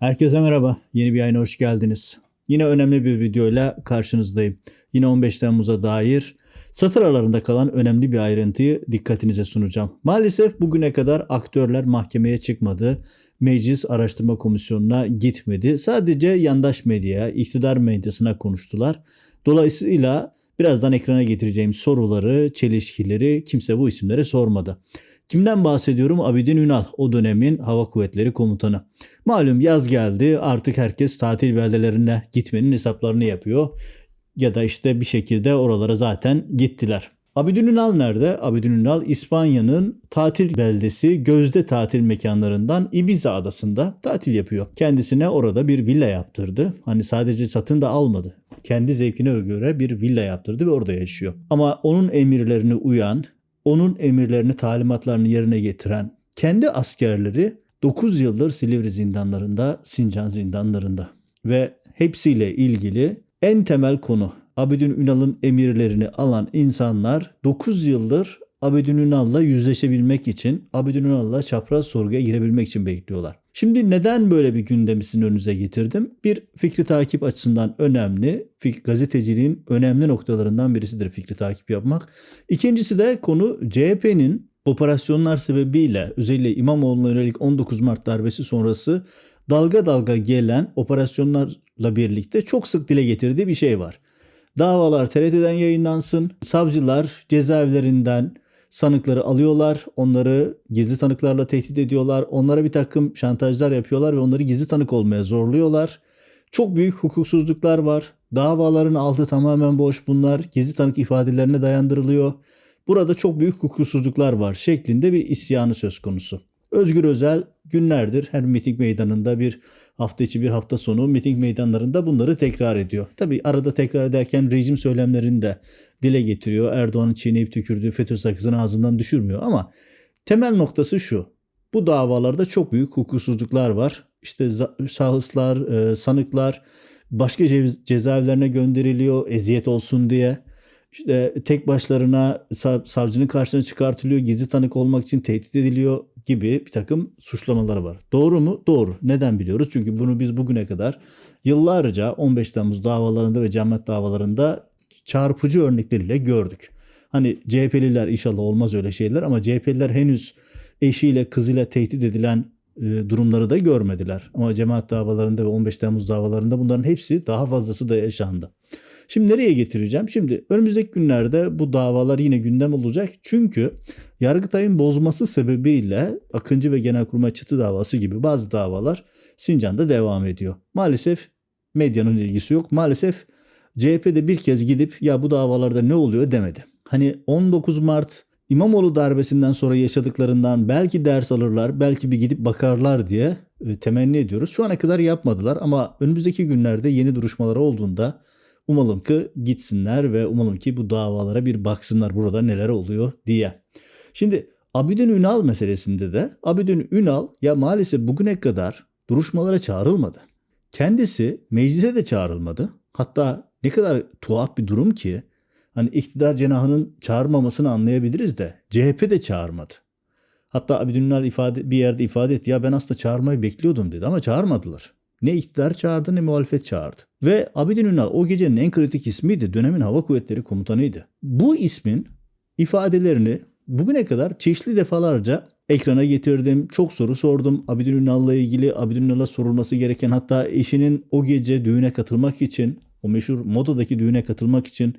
Herkese merhaba. Yeni bir yayına hoş geldiniz. Yine önemli bir videoyla karşınızdayım. Yine 15 Temmuz'a dair satır aralarında kalan önemli bir ayrıntıyı dikkatinize sunacağım. Maalesef bugüne kadar aktörler mahkemeye çıkmadı. Meclis Araştırma Komisyonu'na gitmedi. Sadece yandaş medyaya, iktidar medyasına konuştular. Dolayısıyla birazdan ekrana getireceğim soruları, çelişkileri kimse bu isimlere sormadı. Kimden bahsediyorum? Abidin Ünal, o dönemin Hava Kuvvetleri Komutanı. Malum yaz geldi artık herkes tatil beldelerine gitmenin hesaplarını yapıyor. Ya da işte bir şekilde oralara zaten gittiler. Abidin Ünal nerede? Abidin Ünal İspanya'nın tatil beldesi gözde tatil mekanlarından Ibiza adasında tatil yapıyor. Kendisine orada bir villa yaptırdı. Hani sadece satın da almadı. Kendi zevkine göre bir villa yaptırdı ve orada yaşıyor. Ama onun emirlerine uyan, onun emirlerini, talimatlarını yerine getiren kendi askerleri 9 yıldır Silivri zindanlarında, Sincan zindanlarında ve hepsiyle ilgili en temel konu Abidin Ünal'ın emirlerini alan insanlar 9 yıldır Abidin Ünal'la yüzleşebilmek için, Abidin Ünal'la çapraz sorguya girebilmek için bekliyorlar. Şimdi neden böyle bir gündemi sizin önünüze getirdim? Bir fikri takip açısından önemli. Gazeteciliğin önemli noktalarından birisidir fikri takip yapmak. İkincisi de konu CHP'nin operasyonlar sebebiyle özellikle İmamoğlu'na yönelik 19 Mart darbesi sonrası dalga dalga gelen operasyonlarla birlikte çok sık dile getirdiği bir şey var. Davalar TRT'den yayınlansın. Savcılar cezaevlerinden sanıkları alıyorlar. Onları gizli tanıklarla tehdit ediyorlar. Onlara bir takım şantajlar yapıyorlar ve onları gizli tanık olmaya zorluyorlar. Çok büyük hukuksuzluklar var. Davaların altı tamamen boş. Bunlar gizli tanık ifadelerine dayandırılıyor. Burada çok büyük hukuksuzluklar var şeklinde bir isyanı söz konusu. Özgür Özel günlerdir her miting meydanında bir hafta içi bir hafta sonu miting meydanlarında bunları tekrar ediyor. Tabi arada tekrar ederken rejim söylemlerini de dile getiriyor. Erdoğan'ın çiğneyip tükürdüğü FETÖ sakızını ağzından düşürmüyor ama temel noktası şu. Bu davalarda çok büyük hukuksuzluklar var. İşte şahıslar, e, sanıklar başka cezaevlerine gönderiliyor eziyet olsun diye. İşte tek başlarına savcının karşısına çıkartılıyor, gizli tanık olmak için tehdit ediliyor gibi bir takım suçlamaları var. Doğru mu? Doğru. Neden biliyoruz? Çünkü bunu biz bugüne kadar yıllarca 15 Temmuz davalarında ve Camet davalarında çarpıcı örnekleriyle gördük. Hani CHP'liler inşallah olmaz öyle şeyler ama CHP'liler henüz eşiyle kızıyla tehdit edilen e, durumları da görmediler. Ama cemaat davalarında ve 15 Temmuz davalarında bunların hepsi daha fazlası da yaşandı. Şimdi nereye getireceğim? Şimdi önümüzdeki günlerde bu davalar yine gündem olacak. Çünkü Yargıtay'ın bozması sebebiyle Akıncı ve Genelkurmay Çıtı davası gibi bazı davalar Sincan'da devam ediyor. Maalesef medyanın ilgisi yok. Maalesef CHP'de bir kez gidip ya bu davalarda ne oluyor demedi. Hani 19 Mart İmamoğlu darbesinden sonra yaşadıklarından belki ders alırlar, belki bir gidip bakarlar diye e, temenni ediyoruz. Şu ana kadar yapmadılar ama önümüzdeki günlerde yeni duruşmalar olduğunda Umalım ki gitsinler ve umalım ki bu davalara bir baksınlar burada neler oluyor diye. Şimdi Abidin Ünal meselesinde de Abidin Ünal ya maalesef bugüne kadar duruşmalara çağrılmadı. Kendisi meclise de çağrılmadı. Hatta ne kadar tuhaf bir durum ki hani iktidar cenahının çağırmamasını anlayabiliriz de CHP de çağırmadı. Hatta Abidin Ünal ifade, bir yerde ifade etti ya ben aslında çağırmayı bekliyordum dedi ama çağırmadılar. Ne iktidar çağırdı ne muhalefet çağırdı. Ve Abidin Ünal o gecenin en kritik ismiydi. Dönemin Hava Kuvvetleri Komutanıydı. Bu ismin ifadelerini bugüne kadar çeşitli defalarca ekrana getirdim. Çok soru sordum. Abidin Ünal'la ilgili Abidin Ünal'a sorulması gereken hatta eşinin o gece düğüne katılmak için o meşhur modadaki düğüne katılmak için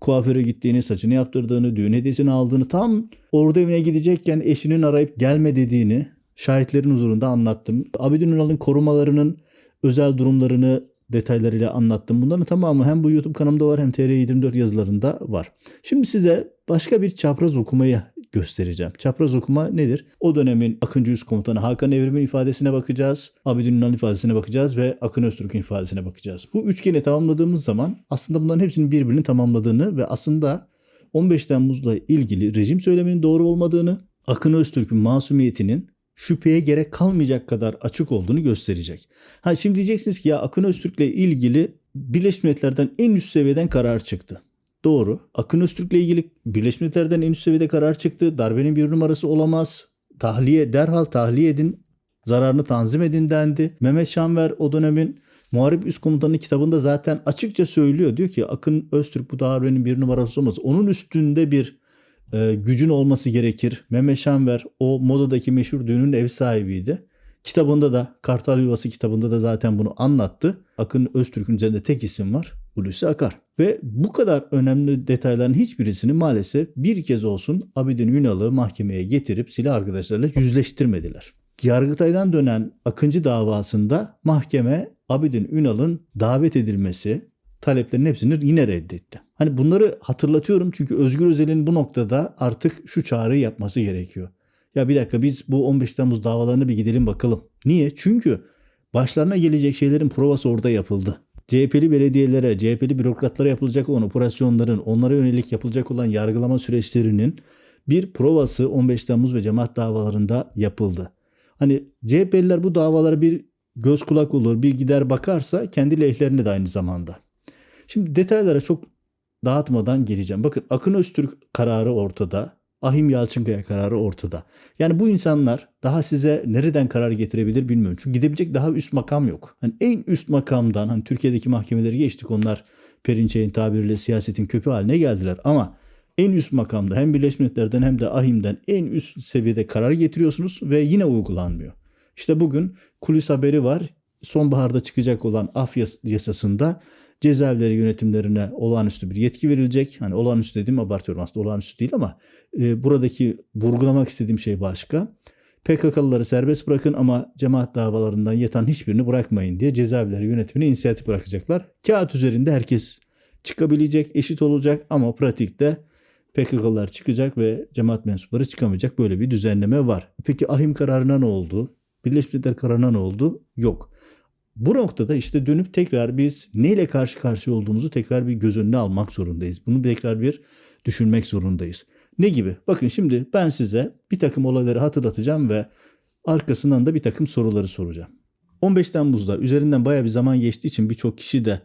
kuaföre gittiğini, saçını yaptırdığını, düğün hediyesini aldığını tam orada evine gidecekken eşinin arayıp gelme dediğini şahitlerin huzurunda anlattım. Abidin Ünal'ın korumalarının özel durumlarını detaylarıyla anlattım. Bunların tamamı hem bu YouTube kanalımda var hem TR24 yazılarında var. Şimdi size başka bir çapraz okumayı göstereceğim. Çapraz okuma nedir? O dönemin Akıncı Üst Komutanı Hakan Evrim'in ifadesine bakacağız. Abidin Ünal ifadesine bakacağız ve Akın Öztürk'ün ifadesine bakacağız. Bu üçgeni tamamladığımız zaman aslında bunların hepsinin birbirini tamamladığını ve aslında 15 Temmuz'la ilgili rejim söyleminin doğru olmadığını, Akın Öztürk'ün masumiyetinin şüpheye gerek kalmayacak kadar açık olduğunu gösterecek. Ha şimdi diyeceksiniz ki ya Akın Öztürk'le ilgili Birleşmiş Milletler'den en üst seviyeden karar çıktı. Doğru. Akın Öztürk'le ilgili Birleşmiş Milletler'den en üst seviyede karar çıktı. Darbenin bir numarası olamaz. Tahliye derhal tahliye edin. Zararını tanzim edin dendi. Mehmet Şanver o dönemin Muharip Üst Komutanı kitabında zaten açıkça söylüyor. Diyor ki Akın Öztürk bu darbenin bir numarası olmaz. Onun üstünde bir e, gücün olması gerekir. Mehmet Şanver o modadaki meşhur düğünün ev sahibiydi. Kitabında da Kartal Yuvası kitabında da zaten bunu anlattı. Akın Öztürk'ün üzerinde tek isim var. Hulusi Akar. Ve bu kadar önemli detayların hiçbirisini maalesef bir kez olsun Abidin Ünal'ı mahkemeye getirip silah arkadaşlarıyla yüzleştirmediler. Yargıtay'dan dönen Akıncı davasında mahkeme Abidin Ünal'ın davet edilmesi taleplerinin hepsini yine reddetti. Hani bunları hatırlatıyorum çünkü Özgür Özel'in bu noktada artık şu çağrıyı yapması gerekiyor. Ya bir dakika biz bu 15 Temmuz davalarına bir gidelim bakalım. Niye? Çünkü başlarına gelecek şeylerin provası orada yapıldı. CHP'li belediyelere, CHP'li bürokratlara yapılacak olan operasyonların, onlara yönelik yapılacak olan yargılama süreçlerinin bir provası 15 Temmuz ve cemaat davalarında yapıldı. Hani CHP'liler bu davalara bir göz kulak olur, bir gider bakarsa kendi lehlerine de aynı zamanda. Şimdi detaylara çok dağıtmadan geleceğim. Bakın Akın Öztürk kararı ortada. Ahim Yalçınkaya kararı ortada. Yani bu insanlar daha size nereden karar getirebilir bilmiyorum. Çünkü gidebilecek daha üst makam yok. Hani en üst makamdan hani Türkiye'deki mahkemeleri geçtik onlar Perinçey'in tabiriyle siyasetin köpü haline geldiler. Ama en üst makamda hem Birleşmiş Milletler'den hem de Ahim'den en üst seviyede karar getiriyorsunuz ve yine uygulanmıyor. İşte bugün kulis haberi var. Sonbaharda çıkacak olan af yasasında cezaevleri yönetimlerine olağanüstü bir yetki verilecek. Hani olağanüstü dediğim abartıyorum aslında olağanüstü değil ama e, buradaki vurgulamak istediğim şey başka. PKK'lıları serbest bırakın ama cemaat davalarından yatan hiçbirini bırakmayın diye cezaevleri yönetimine inisiyatif bırakacaklar. Kağıt üzerinde herkes çıkabilecek, eşit olacak ama pratikte PKK'lılar çıkacak ve cemaat mensupları çıkamayacak böyle bir düzenleme var. Peki ahim kararına ne oldu? Birleşmiş Milletler kararına ne oldu? Yok. Bu noktada işte dönüp tekrar biz neyle karşı karşıya olduğumuzu tekrar bir göz önüne almak zorundayız. Bunu tekrar bir düşünmek zorundayız. Ne gibi? Bakın şimdi ben size bir takım olayları hatırlatacağım ve arkasından da bir takım soruları soracağım. 15 Temmuz'da üzerinden baya bir zaman geçtiği için birçok kişi de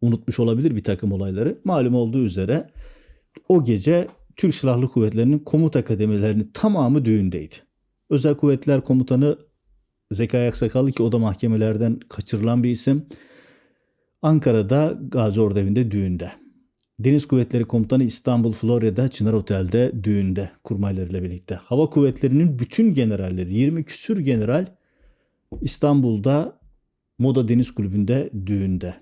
unutmuş olabilir bir takım olayları. Malum olduğu üzere o gece Türk Silahlı Kuvvetleri'nin komuta kademelerinin tamamı düğündeydi. Özel Kuvvetler Komutanı Zekai Aksakallı ki o da mahkemelerden kaçırılan bir isim. Ankara'da Gazi Orduevi'nde düğünde. Deniz Kuvvetleri Komutanı İstanbul Florya'da Çınar Otel'de düğünde kurmaylarıyla birlikte. Hava Kuvvetleri'nin bütün generalleri 20 küsür general İstanbul'da Moda Deniz Kulübü'nde düğünde.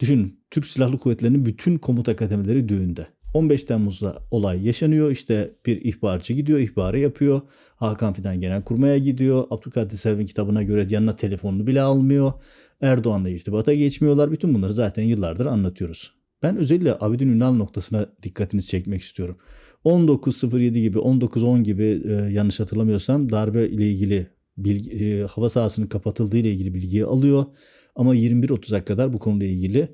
Düşün Türk Silahlı Kuvvetleri'nin bütün komuta kademeleri düğünde. 15 Temmuz'da olay yaşanıyor. İşte bir ihbarcı gidiyor, ihbarı yapıyor. Hakan Fidan Genelkurmay'a gidiyor. Abdülkadir Selvi'nin kitabına göre yanına telefonunu bile almıyor. Erdoğan'la irtibata geçmiyorlar. Bütün bunları zaten yıllardır anlatıyoruz. Ben özellikle Abidin Ünal noktasına dikkatinizi çekmek istiyorum. 19.07 gibi, 19.10 gibi e, yanlış hatırlamıyorsam darbe ile ilgili bilgi, e, hava sahasının kapatıldığı ile ilgili bilgiyi alıyor. Ama 21.30'a kadar bu konuyla ilgili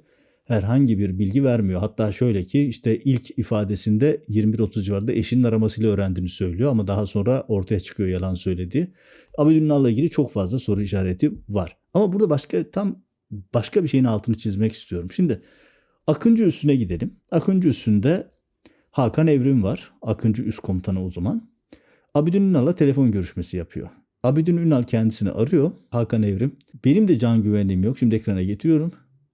herhangi bir bilgi vermiyor. Hatta şöyle ki işte ilk ifadesinde 21.30 civarında eşinin aramasıyla öğrendiğini söylüyor ama daha sonra ortaya çıkıyor yalan söyledi. Abidünnar'la ilgili çok fazla soru işareti var. Ama burada başka tam başka bir şeyin altını çizmek istiyorum. Şimdi Akıncı üstüne gidelim. Akıncı üstünde Hakan Evrim var. Akıncı üst komutanı o zaman. Abidin Ünal'la telefon görüşmesi yapıyor. Abidin Ünal kendisini arıyor. Hakan Evrim. Benim de can güvenliğim yok. Şimdi ekrana getiriyorum.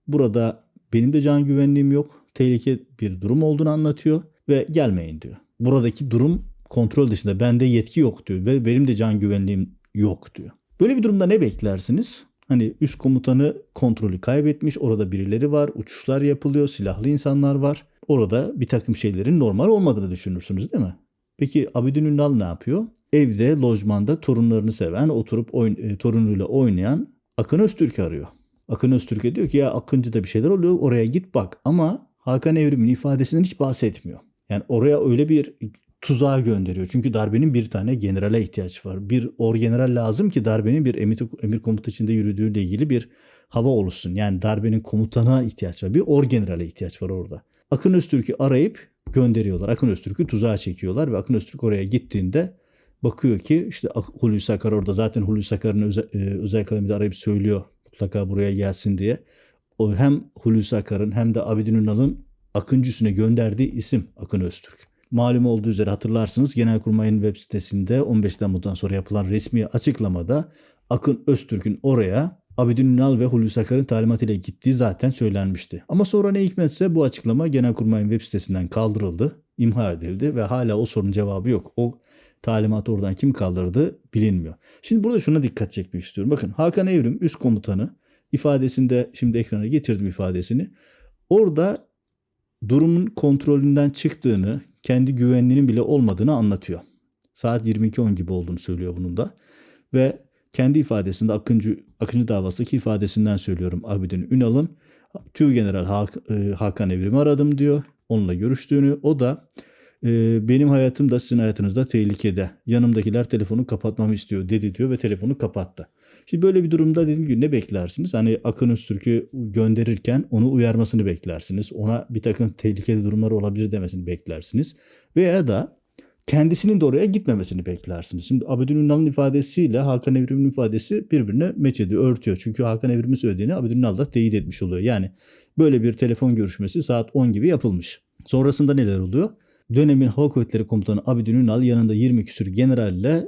Burada benim de can güvenliğim yok. Tehlike bir durum olduğunu anlatıyor ve gelmeyin diyor. Buradaki durum kontrol dışında. Bende yetki yok diyor ve benim de can güvenliğim yok diyor. Böyle bir durumda ne beklersiniz? Hani üst komutanı kontrolü kaybetmiş. Orada birileri var. Uçuşlar yapılıyor. Silahlı insanlar var. Orada bir takım şeylerin normal olmadığını düşünürsünüz değil mi? Peki Abidin Ünal ne yapıyor? Evde, lojmanda torunlarını seven, oturup oyun, e, torunuyla oynayan Akın Öztürk'ü arıyor. Akın Öztürk'e diyor ki ya Akıncı'da bir şeyler oluyor oraya git bak ama Hakan Evrim'in ifadesinden hiç bahsetmiyor. Yani oraya öyle bir tuzağa gönderiyor. Çünkü darbenin bir tane generale ihtiyaç var. Bir orgeneral lazım ki darbenin bir emir, emir komuta içinde yürüdüğüyle ilgili bir hava oluşsun. Yani darbenin komutana ihtiyaç var. Bir orgenerale ihtiyaç var orada. Akın Öztürk'ü arayıp gönderiyorlar. Akın Öztürk'ü tuzağa çekiyorlar ve Akın Öztürk oraya gittiğinde bakıyor ki işte Hulusi Akar orada zaten Hulusi Akar'ın özel, e, özel kalemde arayıp söylüyor mutlaka buraya gelsin diye. O hem Hulusi Akar'ın hem de Abidin Ünal'ın Akıncı üstüne gönderdiği isim Akın Öztürk. malum olduğu üzere hatırlarsınız Genelkurmay'ın web sitesinde 15 Temmuz'dan sonra yapılan resmi açıklamada Akın Öztürk'ün oraya Abidin Ünal ve Hulusi Akar'ın talimatıyla gittiği zaten söylenmişti. Ama sonra ne hikmetse bu açıklama Genelkurmay'ın web sitesinden kaldırıldı, imha edildi ve hala o sorunun cevabı yok. O talimatı oradan kim kaldırdı bilinmiyor. Şimdi burada şuna dikkat çekmek istiyorum. Bakın Hakan Evrim üst komutanı ifadesinde şimdi ekrana getirdim ifadesini. Orada durumun kontrolünden çıktığını, kendi güvenliğinin bile olmadığını anlatıyor. Saat 22.10 gibi olduğunu söylüyor bunun da. Ve kendi ifadesinde Akıncı, Akıncı davasındaki ifadesinden söylüyorum Abidin Ünal'ın Tüy General e, Hakan Evrim'i aradım diyor. Onunla görüştüğünü. O da e, benim hayatım da sizin hayatınız da tehlikede. Yanımdakiler telefonu kapatmamı istiyor dedi diyor ve telefonu kapattı. Şimdi böyle bir durumda dediğim gibi ne beklersiniz? Hani Akın Öztürk'ü gönderirken onu uyarmasını beklersiniz. Ona bir takım tehlikeli durumlar olabilir demesini beklersiniz. Veya da kendisinin de oraya gitmemesini beklersiniz. Şimdi Abidin Ünal'ın ifadesiyle Hakan Evrim'in ifadesi birbirine meç ediyor, örtüyor. Çünkü Hakan Evrim'in söylediğini Abidin Ünal da teyit etmiş oluyor. Yani böyle bir telefon görüşmesi saat 10 gibi yapılmış. Sonrasında neler oluyor? Dönemin Hava Kuvvetleri Komutanı Abidin Ünal yanında 20 küsür generalle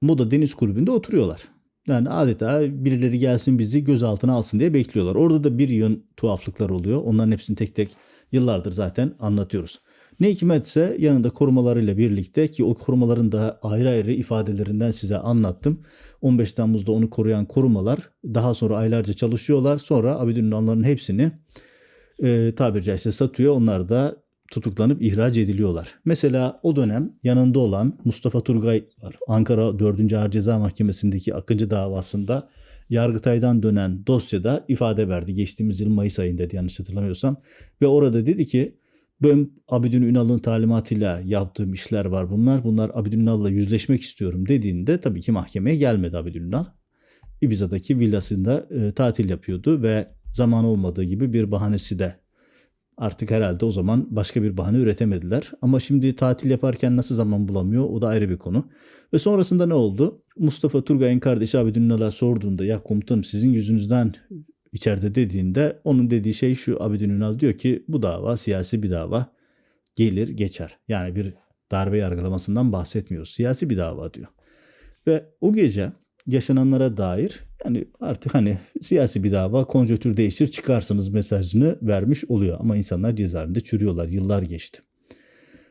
Moda Deniz Kulübü'nde oturuyorlar. Yani adeta birileri gelsin bizi gözaltına alsın diye bekliyorlar. Orada da bir yön tuhaflıklar oluyor. Onların hepsini tek tek yıllardır zaten anlatıyoruz. Ne hikmetse yanında korumalarıyla birlikte ki o korumaların da ayrı ayrı ifadelerinden size anlattım. 15 Temmuz'da onu koruyan korumalar daha sonra aylarca çalışıyorlar. Sonra Abidin Ünal'ların hepsini e, tabiri caizse satıyor. Onlar da tutuklanıp ihraç ediliyorlar. Mesela o dönem yanında olan Mustafa Turgay var. Ankara 4. Ağır Ceza Mahkemesi'ndeki Akıncı davasında Yargıtay'dan dönen dosyada ifade verdi. Geçtiğimiz yıl Mayıs ayındaydı yanlış hatırlamıyorsam. Ve orada dedi ki ben Abidin Ünal'ın talimatıyla yaptığım işler var bunlar. Bunlar Abidin Ünal'la yüzleşmek istiyorum dediğinde tabii ki mahkemeye gelmedi Abidin Ünal. Ibiza'daki villasında e, tatil yapıyordu ve zaman olmadığı gibi bir bahanesi de Artık herhalde o zaman başka bir bahane üretemediler. Ama şimdi tatil yaparken nasıl zaman bulamıyor o da ayrı bir konu. Ve sonrasında ne oldu? Mustafa Turgay'ın kardeşi Abidin Ünal'a sorduğunda ya komutanım sizin yüzünüzden içeride dediğinde onun dediği şey şu Abidin Ünal diyor ki bu dava siyasi bir dava gelir geçer. Yani bir darbe yargılamasından bahsetmiyoruz. Siyasi bir dava diyor. Ve o gece yaşananlara dair yani artık hani siyasi bir dava konjötür değişir çıkarsınız mesajını vermiş oluyor. Ama insanlar cezaevinde çürüyorlar. Yıllar geçti.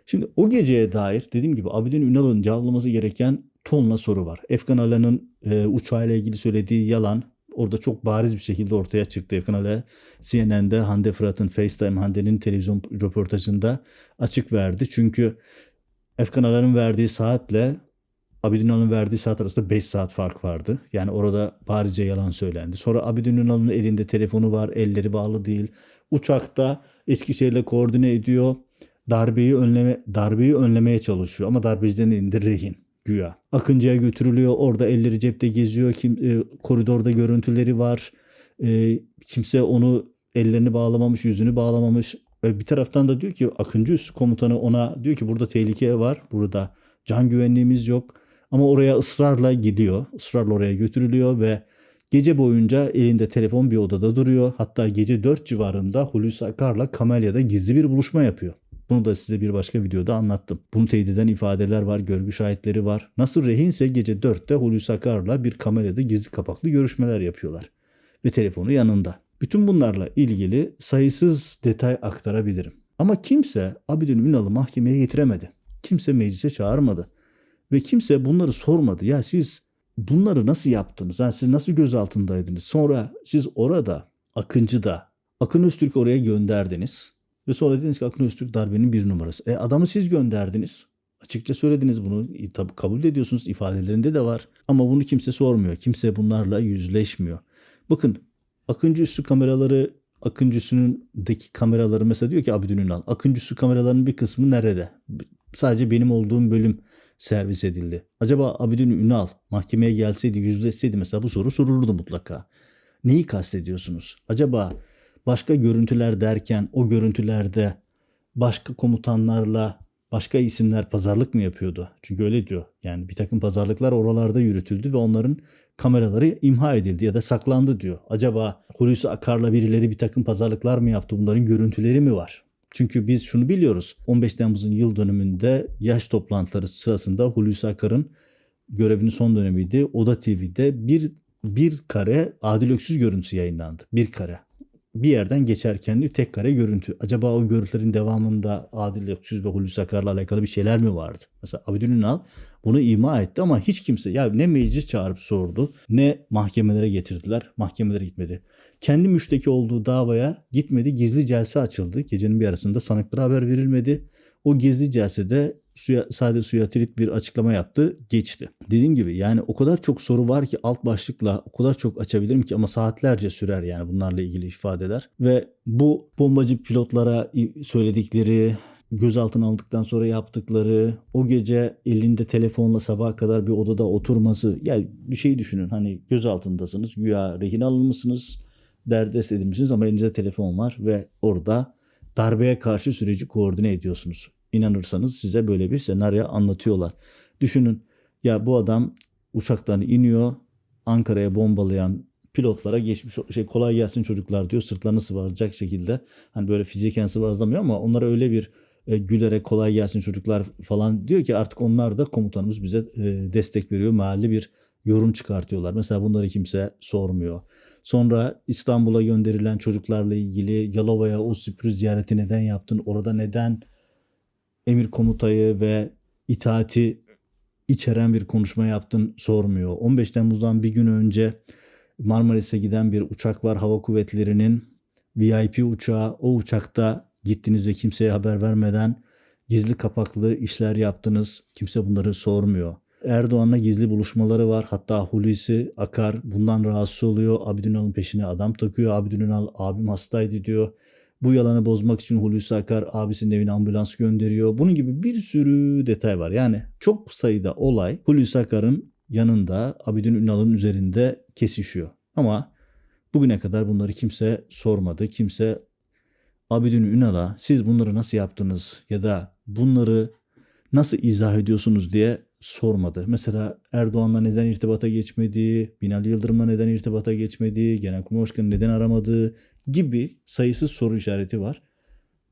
Şimdi o geceye dair dediğim gibi Abidin Ünal'ın cevaplaması gereken tonla soru var. Efkan Ala'nın e, uçağıyla ilgili söylediği yalan orada çok bariz bir şekilde ortaya çıktı. Efkan Ala CNN'de Hande Fırat'ın FaceTime Hande'nin televizyon röportajında açık verdi. Çünkü Efkan Ala'nın verdiği saatle Abidin Ünal'ın verdiği saat arasında 5 saat fark vardı. Yani orada barice yalan söylendi. Sonra Abidin Ünal'ın elinde telefonu var, elleri bağlı değil. Uçakta Eskişehir'le koordine ediyor. Darbeyi önleme darbeyi önlemeye çalışıyor ama darbecilerin elinde rehin güya. Akıncı'ya götürülüyor. Orada elleri cepte geziyor. Kim, e, koridorda görüntüleri var. E, kimse onu ellerini bağlamamış, yüzünü bağlamamış. E, bir taraftan da diyor ki Akıncı üst komutanı ona diyor ki burada tehlike var. Burada can güvenliğimiz yok. Ama oraya ısrarla gidiyor. Israrla oraya götürülüyor ve gece boyunca elinde telefon bir odada duruyor. Hatta gece 4 civarında Hulusi Akar'la Kamelya'da gizli bir buluşma yapıyor. Bunu da size bir başka videoda anlattım. Bunu teyit eden ifadeler var, görgü şahitleri var. Nasıl rehinse gece 4'te Hulusi Akar'la bir Kamelya'da gizli kapaklı görüşmeler yapıyorlar. Ve telefonu yanında. Bütün bunlarla ilgili sayısız detay aktarabilirim. Ama kimse Abidin Ünal'ı mahkemeye getiremedi. Kimse meclise çağırmadı. Ve kimse bunları sormadı. Ya siz bunları nasıl yaptınız? Yani siz nasıl gözaltındaydınız? Sonra siz orada Akıncı'da Akın Öztürk oraya gönderdiniz. Ve sonra dediniz ki Akın Öztürk darbenin bir numarası. E adamı siz gönderdiniz. Açıkça söylediniz bunu. E, tabii kabul ediyorsunuz. ifadelerinde de var. Ama bunu kimse sormuyor. Kimse bunlarla yüzleşmiyor. Bakın Akıncı üssü kameraları Akıncı üssünündeki kameraları mesela diyor ki Abidin Ünal. Akıncı üssü kameralarının bir kısmı nerede? Sadece benim olduğum bölüm servis edildi. Acaba Abidin Ünal mahkemeye gelseydi yüzleşseydi mesela bu soru sorulurdu mutlaka. Neyi kastediyorsunuz? Acaba başka görüntüler derken o görüntülerde başka komutanlarla başka isimler pazarlık mı yapıyordu? Çünkü öyle diyor. Yani bir takım pazarlıklar oralarda yürütüldü ve onların kameraları imha edildi ya da saklandı diyor. Acaba Hulusi Akar'la birileri bir takım pazarlıklar mı yaptı? Bunların görüntüleri mi var? Çünkü biz şunu biliyoruz. 15 Temmuz'un yıl dönümünde yaş toplantıları sırasında Hulusi Akar'ın görevinin son dönemiydi. Oda TV'de bir bir kare Adil Öksüz görüntüsü yayınlandı. Bir kare. Bir yerden geçerken tek kare görüntü. Acaba o görüntülerin devamında Adil Öksüz ve Hulusi Akar'la alakalı bir şeyler mi vardı? Mesela Abidin Ünal bunu ima etti ama hiç kimse ya ne meclis çağırıp sordu ne mahkemelere getirdiler. Mahkemelere gitmedi. Kendi müşteki olduğu davaya gitmedi. Gizli celse açıldı. Gecenin bir arasında sanıklara haber verilmedi. O gizli celsede suya, sade suya tirit bir açıklama yaptı. Geçti. Dediğim gibi yani o kadar çok soru var ki alt başlıkla o kadar çok açabilirim ki ama saatlerce sürer yani bunlarla ilgili ifadeler. Ve bu bombacı pilotlara söyledikleri gözaltına aldıktan sonra yaptıkları, o gece elinde telefonla sabaha kadar bir odada oturması. Yani bir şey düşünün hani gözaltındasınız, güya rehin alınmışsınız, derdest edilmişsiniz ama elinizde telefon var ve orada darbeye karşı süreci koordine ediyorsunuz. İnanırsanız size böyle bir senaryo anlatıyorlar. Düşünün ya bu adam uçaktan iniyor, Ankara'ya bombalayan pilotlara geçmiş şey kolay gelsin çocuklar diyor sırtlarını sıvazlayacak şekilde. Hani böyle fiziken sıvazlamıyor ama onlara öyle bir e, gülerek kolay gelsin çocuklar falan diyor ki artık onlar da komutanımız bize e, destek veriyor. Mahalli bir yorum çıkartıyorlar. Mesela bunları kimse sormuyor. Sonra İstanbul'a gönderilen çocuklarla ilgili Yalova'ya o sürpriz ziyareti neden yaptın? Orada neden emir komutayı ve itaati içeren bir konuşma yaptın sormuyor. 15 Temmuz'dan bir gün önce Marmaris'e giden bir uçak var hava kuvvetlerinin VIP uçağı. O uçakta Gittiğinizde kimseye haber vermeden gizli kapaklı işler yaptınız. Kimse bunları sormuyor. Erdoğan'la gizli buluşmaları var. Hatta Hulusi Akar bundan rahatsız oluyor. Abidünal'ın peşine adam takıyor. Abidünal abim hastaydı diyor. Bu yalanı bozmak için Hulusi Akar abisinin evine ambulans gönderiyor. Bunun gibi bir sürü detay var. Yani çok sayıda olay Hulusi Akar'ın yanında Abidin Ünal'ın üzerinde kesişiyor. Ama bugüne kadar bunları kimse sormadı. Kimse Abidin Ünal'a siz bunları nasıl yaptınız ya da bunları nasıl izah ediyorsunuz diye sormadı. Mesela Erdoğan'la neden irtibata geçmedi, Binali Yıldırım'la neden irtibata geçmedi, Genelkurmay Başkanı neden aramadı gibi sayısız soru işareti var.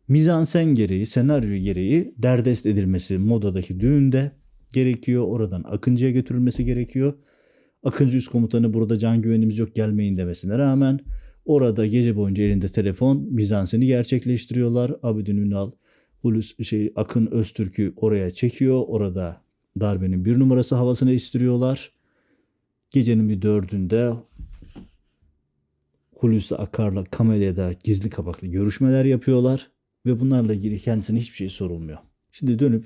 Mizansen gereği, senaryo gereği derdest edilmesi modadaki düğünde gerekiyor. Oradan Akıncı'ya götürülmesi gerekiyor. Akıncı üst komutanı burada can güvenimiz yok gelmeyin demesine rağmen Orada gece boyunca elinde telefon Bizans'ını gerçekleştiriyorlar. Abidin Ünal, Hulusi şey Akın Öztürk'ü oraya çekiyor. Orada darbenin bir numarası havasını istiriyorlar. Gecenin bir dördünde Hulusi Akar'la Kamelya'da gizli kapaklı görüşmeler yapıyorlar ve bunlarla ilgili kendisine hiçbir şey sorulmuyor. Şimdi dönüp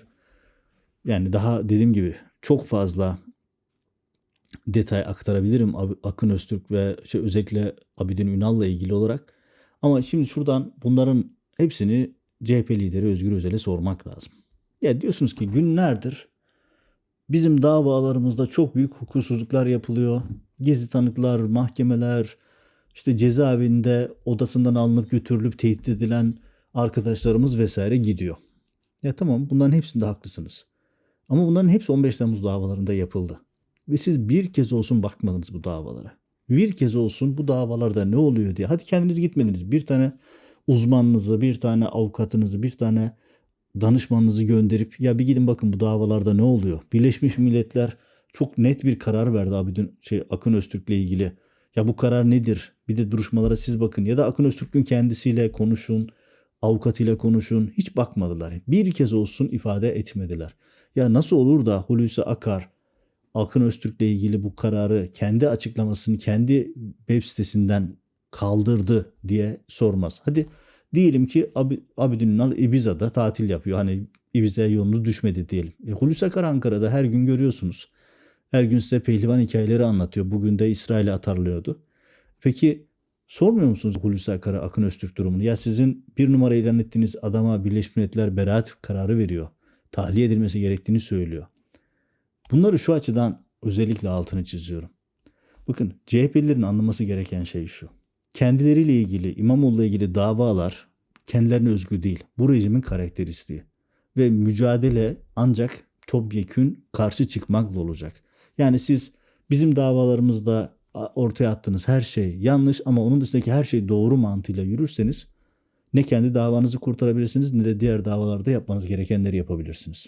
yani daha dediğim gibi çok fazla detay aktarabilirim Akın Öztürk ve şey özellikle Abidin Ünal'la ilgili olarak. Ama şimdi şuradan bunların hepsini CHP lideri Özgür Özel'e sormak lazım. Ya diyorsunuz ki günlerdir bizim davalarımızda çok büyük hukuksuzluklar yapılıyor. Gizli tanıklar, mahkemeler, işte cezaevinde odasından alınıp götürülüp tehdit edilen arkadaşlarımız vesaire gidiyor. Ya tamam bunların hepsinde haklısınız. Ama bunların hepsi 15 Temmuz davalarında yapıldı. Ve siz bir kez olsun bakmadınız bu davalara. Bir kez olsun bu davalarda ne oluyor diye. Hadi kendiniz gitmediniz. Bir tane uzmanınızı, bir tane avukatınızı, bir tane danışmanınızı gönderip ya bir gidin bakın bu davalarda ne oluyor. Birleşmiş Milletler çok net bir karar verdi abi dün şey Akın Öztürk'le ilgili. Ya bu karar nedir? Bir de duruşmalara siz bakın ya da Akın Öztürk'ün kendisiyle konuşun, avukatıyla konuşun. Hiç bakmadılar. Bir kez olsun ifade etmediler. Ya nasıl olur da Hulusi Akar Akın Öztürk'le ilgili bu kararı kendi açıklamasını kendi web sitesinden kaldırdı diye sormaz. Hadi diyelim ki Ab Abidin Ünal Ibiza'da tatil yapıyor. Hani Ibiza'ya yolunu düşmedi diyelim. E, Hulusi Akar Ankara'da her gün görüyorsunuz. Her gün size pehlivan hikayeleri anlatıyor. Bugün de İsrail'e atarlıyordu. Peki sormuyor musunuz Hulusi Akar'a Akın Öztürk durumunu? Ya sizin bir numara ilan ettiğiniz adama Birleşmiş Milletler beraat kararı veriyor. Tahliye edilmesi gerektiğini söylüyor. Bunları şu açıdan özellikle altını çiziyorum. Bakın CHP'lilerin anlaması gereken şey şu. Kendileriyle ilgili, İmamoğlu'la ilgili davalar kendilerine özgü değil. Bu rejimin karakteristiği. Ve mücadele ancak topyekün karşı çıkmakla olacak. Yani siz bizim davalarımızda ortaya attığınız her şey yanlış ama onun dışındaki her şey doğru mantığıyla yürürseniz ne kendi davanızı kurtarabilirsiniz ne de diğer davalarda yapmanız gerekenleri yapabilirsiniz.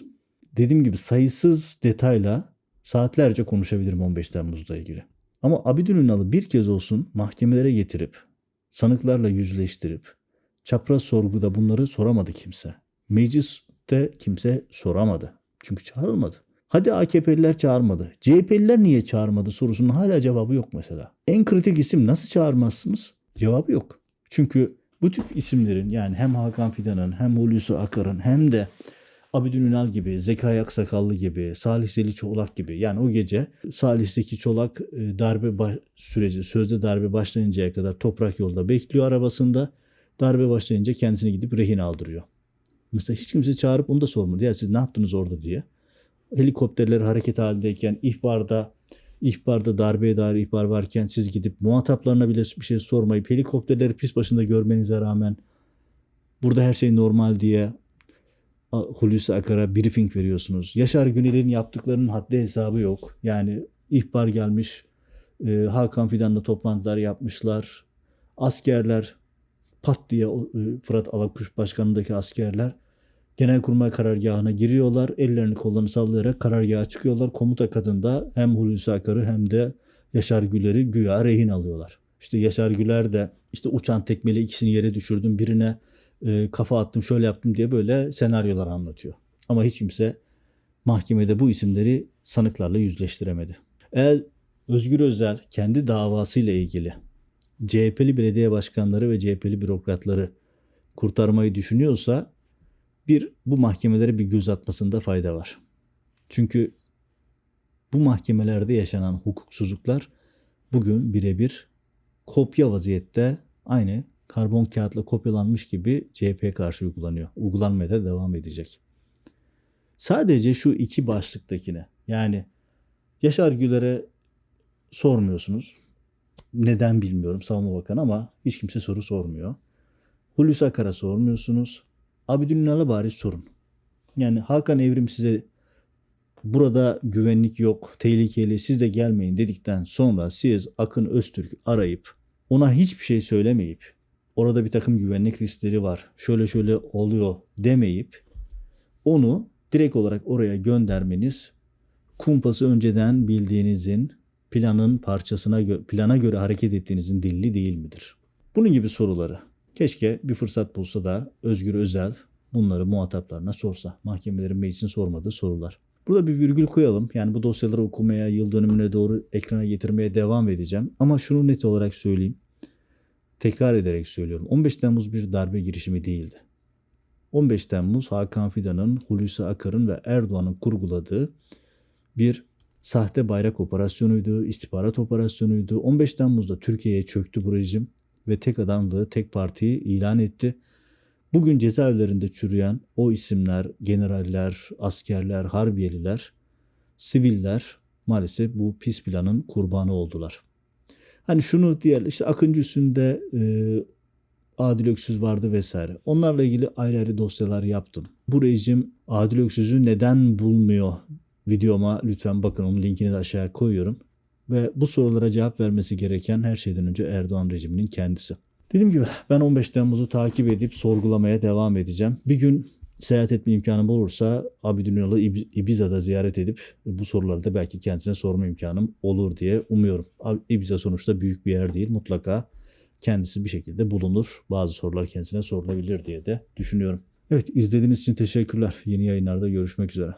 Dediğim gibi sayısız detayla saatlerce konuşabilirim 15 Temmuz'la ilgili. Ama Abidin Ünal'ı bir kez olsun mahkemelere getirip, sanıklarla yüzleştirip, çapraz sorguda bunları soramadı kimse. Mecliste kimse soramadı. Çünkü çağrılmadı. Hadi AKP'liler çağırmadı. CHP'liler niye çağırmadı sorusunun hala cevabı yok mesela. En kritik isim nasıl çağırmazsınız? Cevabı yok. Çünkü bu tip isimlerin yani hem Hakan Fidan'ın hem Hulusi Akar'ın hem de Abidin Ünal gibi, Zekai Aksakallı gibi, Salih Zeli Çolak gibi yani o gece Salih Zeki Çolak e, darbe ba- süreci, sözde darbe başlayıncaya kadar toprak yolda bekliyor arabasında. Darbe başlayınca kendisini gidip rehin aldırıyor. Mesela hiç kimse çağırıp onu da sormadı. Ya siz ne yaptınız orada diye. Helikopterler hareket halindeyken ihbarda ihbarda darbeye dair ihbar varken siz gidip muhataplarına bile bir şey sormayıp helikopterleri pis başında görmenize rağmen burada her şey normal diye Hulusi Akar'a briefing veriyorsunuz. Yaşar Günel'in yaptıklarının haddi hesabı yok. Yani ihbar gelmiş, e, Hakan Fidan'la toplantılar yapmışlar. Askerler pat diye e, Fırat Alakuş Başkanı'ndaki askerler Genelkurmay karargahına giriyorlar. Ellerini kollarını sallayarak karargaha çıkıyorlar. Komuta kadında hem Hulusi Akar'ı hem de Yaşar Güler'i güya rehin alıyorlar. İşte Yaşar Güler de işte uçan tekmeyle ikisini yere düşürdüm. Birine e, kafa attım şöyle yaptım diye böyle senaryolar anlatıyor. Ama hiç kimse mahkemede bu isimleri sanıklarla yüzleştiremedi. Eğer Özgür Özel kendi davasıyla ilgili CHP'li belediye başkanları ve CHP'li bürokratları kurtarmayı düşünüyorsa bir bu mahkemelere bir göz atmasında fayda var. Çünkü bu mahkemelerde yaşanan hukuksuzluklar bugün birebir kopya vaziyette aynı karbon kağıtla kopyalanmış gibi CHP'ye karşı uygulanıyor. Uygulanmaya da devam edecek. Sadece şu iki başlıktakine yani Yaşar Güler'e sormuyorsunuz. Neden bilmiyorum Savunma Bakanı ama hiç kimse soru sormuyor. Hulusi Akar'a sormuyorsunuz. Abidin Ünal'a bari sorun. Yani Hakan Evrim size burada güvenlik yok, tehlikeli siz de gelmeyin dedikten sonra siz Akın Öztürk arayıp ona hiçbir şey söylemeyip orada bir takım güvenlik riskleri var, şöyle şöyle oluyor demeyip onu direkt olarak oraya göndermeniz kumpası önceden bildiğinizin planın parçasına plana göre hareket ettiğinizin delili değil midir? Bunun gibi soruları keşke bir fırsat bulsa da Özgür Özel bunları muhataplarına sorsa. Mahkemelerin meclisin sormadığı sorular. Burada bir virgül koyalım. Yani bu dosyaları okumaya, yıl dönümüne doğru ekrana getirmeye devam edeceğim. Ama şunu net olarak söyleyeyim. Tekrar ederek söylüyorum. 15 Temmuz bir darbe girişimi değildi. 15 Temmuz Hakan Fidan'ın, Hulusi Akar'ın ve Erdoğan'ın kurguladığı bir sahte bayrak operasyonuydu, istihbarat operasyonuydu. 15 Temmuz'da Türkiye'ye çöktü bu rejim ve tek adamlığı, tek partiyi ilan etti. Bugün cezaevlerinde çürüyen o isimler, generaller, askerler, harbiyeliler, siviller maalesef bu pis planın kurbanı oldular. Hani şunu diyelim işte Akıncı üstünde e, Adil Öksüz vardı vesaire. Onlarla ilgili ayrı ayrı dosyalar yaptım. Bu rejim Adil Öksüz'ü neden bulmuyor videoma lütfen bakın onun linkini de aşağıya koyuyorum. Ve bu sorulara cevap vermesi gereken her şeyden önce Erdoğan rejiminin kendisi. Dediğim gibi ben 15 Temmuz'u takip edip sorgulamaya devam edeceğim. Bir gün seyahat etme imkanım olursa Abidin Ünal'ı Ibiza'da ziyaret edip bu soruları da belki kendisine sorma imkanım olur diye umuyorum. Ibiza sonuçta büyük bir yer değil. Mutlaka kendisi bir şekilde bulunur. Bazı sorular kendisine sorulabilir diye de düşünüyorum. Evet izlediğiniz için teşekkürler. Yeni yayınlarda görüşmek üzere.